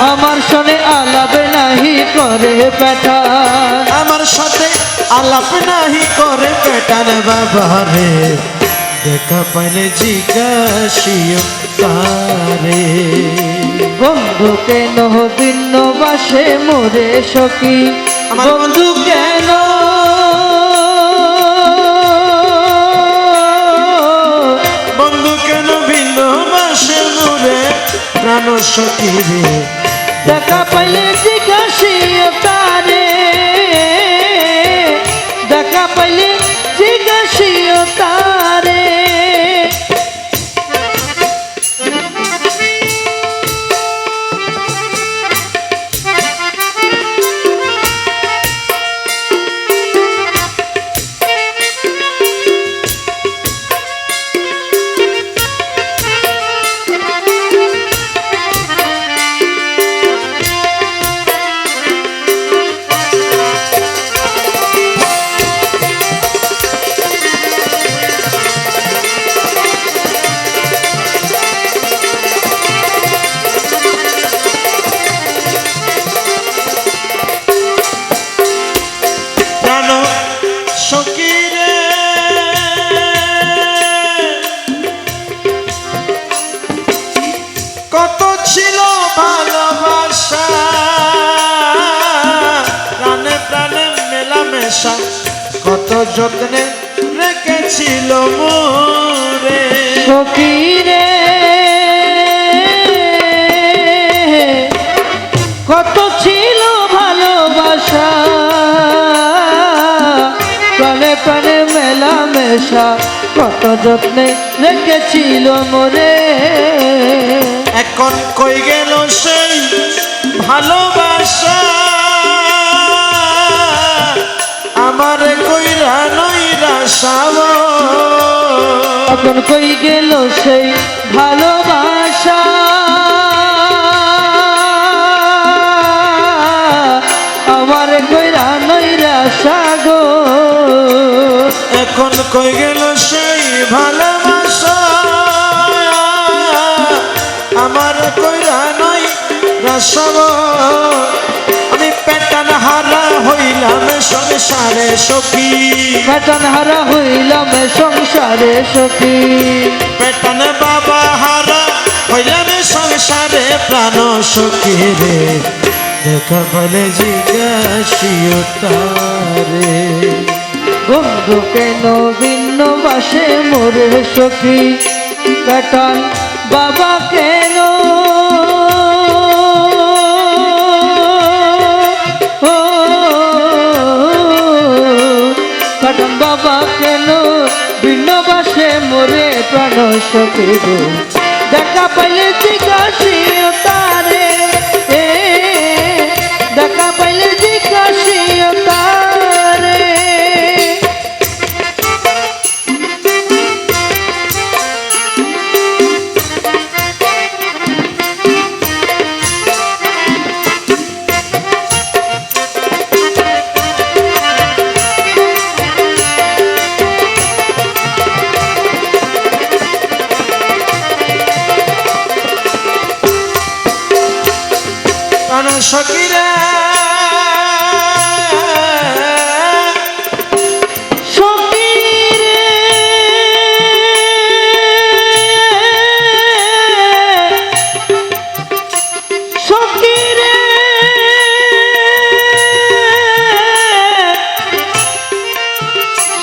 আলাপ নাহি করে বেটা। আমার সাথে আলাপ নাহি করে পেটান বাবা রে দেখা পাইলে জিজ্ঞাসিও তারে বন্ধু কেন দিন বাসে মোরে সখী? বন্ধু কেন সখী দেখা পাইলে ভালোবাসা। প্রাণে প্রাণে মেলামেশা। কত যত্নে রেখেছিল মোরে। সখী রে কত ছিল ভালোবাসা। প্রাণে প্রাণে মেলামেশা কত যত্নে রেখেছিল মোরে। এখন কই গেল সেই ভালোবাসা আমার কইরা নইরা সাব এখন কই গেল সেই ভালোবাসা? আমার কইরা নইরা সাগর এখন কই গেল সেই ভালোবাসা? আমার নই রাসব আমি পেটান হারা হইলাম সংসারে সখী। পেটন হারা হইলাম সংসারে সখী। পেটান বাবা হারা হইলাম সংসারে প্রাণ সখী রে। দেখা বলে জিজ্ঞাসিও তারে। বন্ধু কেন ভিন্ন বাসে মোরে সখী? পেটন বাবা পেটন বাবা কেন? ভিন্ন বাসে মোরে প্রাণ গো দেখা পাইলে জিজ্ঞাসী প্রাণ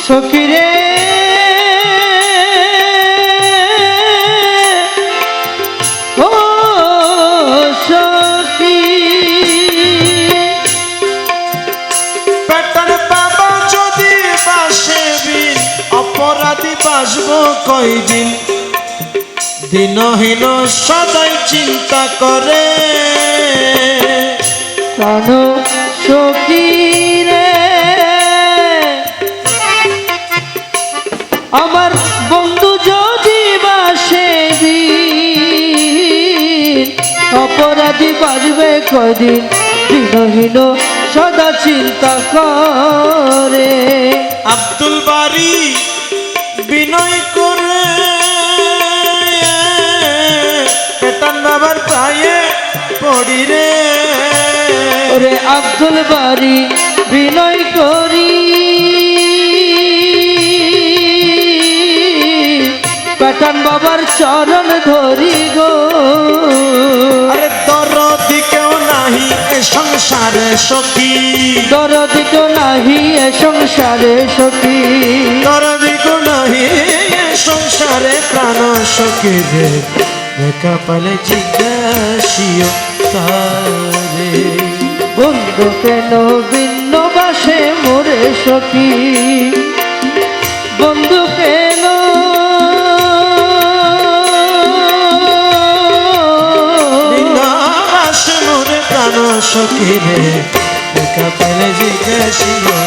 সখী কয়দিন? দিনহীন সদাই চিন্তা করে। প্রাণ সখী রে? আমার বন্ধু যদি বাসে অপরাধী বাজবে কদিন দিনহীন সদা চিন্তা করে। আব্দুল বাড়ি ওরে আব্দুল বাড়ি বিনয় করি। পাঠান বাবার চরণ ধরি গো। আরে দরদি কেউ নাহি এ সংসারে সখী। দরদ তো নাহি এ সংসারে সখী। দরদি কেউ নাহি এ সংসারে প্রাণ সখী রে। দেখা পালে জিজ্ঞাসিও তারে। বন্ধু কেন ভিন্ন বাসে মোরে সখী? বন্ধু কেন? সখী রে? দেখা পেলে জিজ্ঞাসিও